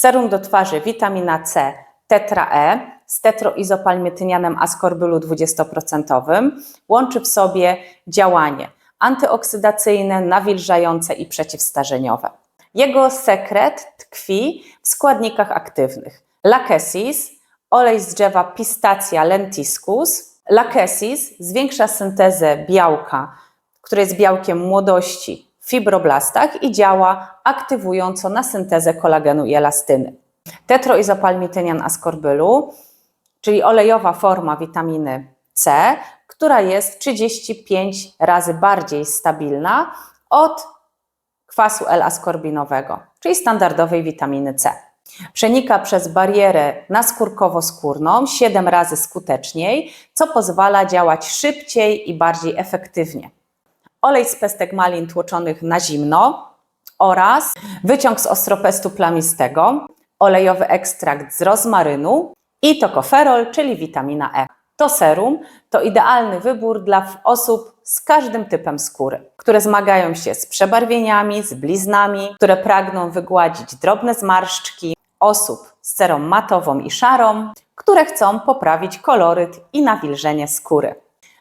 Serum do twarzy witamina C Tetra E z tetroizopalmitynianem askorbylu 20% łączy w sobie działanie antyoksydacyjne, nawilżające i przeciwstarzeniowe. Jego sekret tkwi w składnikach aktywnych. Lakesis, olej z drzewa Pistacia lentiscus. Lakesis zwiększa syntezę białka, które jest białkiem młodości fibroblastach i działa aktywująco na syntezę kolagenu i elastyny. Tetroizopalmitynian askorbylu, czyli olejowa forma witaminy C, która jest 35 razy bardziej stabilna od kwasu L-askorbinowego, czyli standardowej witaminy C. Przenika przez barierę naskórkowo-skórną 7 razy skuteczniej, co pozwala działać szybciej i bardziej efektywnie. Olej z pestek malin tłoczonych na zimno oraz wyciąg z ostropestu plamistego, olejowy ekstrakt z rozmarynu i tokoferol, czyli witamina E. To serum to idealny wybór dla osób z każdym typem skóry, które zmagają się z przebarwieniami, z bliznami, które pragną wygładzić drobne zmarszczki, osób z cerą matową i szarą, które chcą poprawić koloryt i nawilżenie skóry.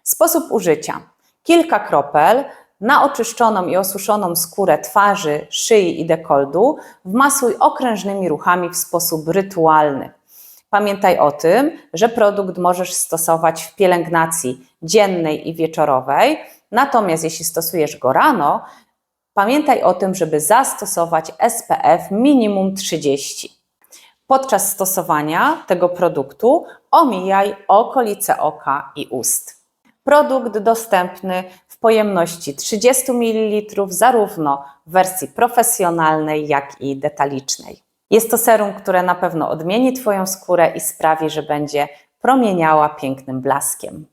Sposób użycia: kilka kropel na oczyszczoną i osuszoną skórę twarzy, szyi i dekoldu wmasuj okrężnymi ruchami w sposób rytualny. Pamiętaj o tym, że produkt możesz stosować w pielęgnacji dziennej i wieczorowej, natomiast jeśli stosujesz go rano, pamiętaj o tym, żeby zastosować SPF minimum 30. Podczas stosowania tego produktu omijaj okolice oka i ust. Produkt dostępny w pojemności 30 ml, zarówno w wersji profesjonalnej, jak i detalicznej. Jest to serum, które na pewno odmieni Twoją skórę i sprawi, że będzie promieniała pięknym blaskiem.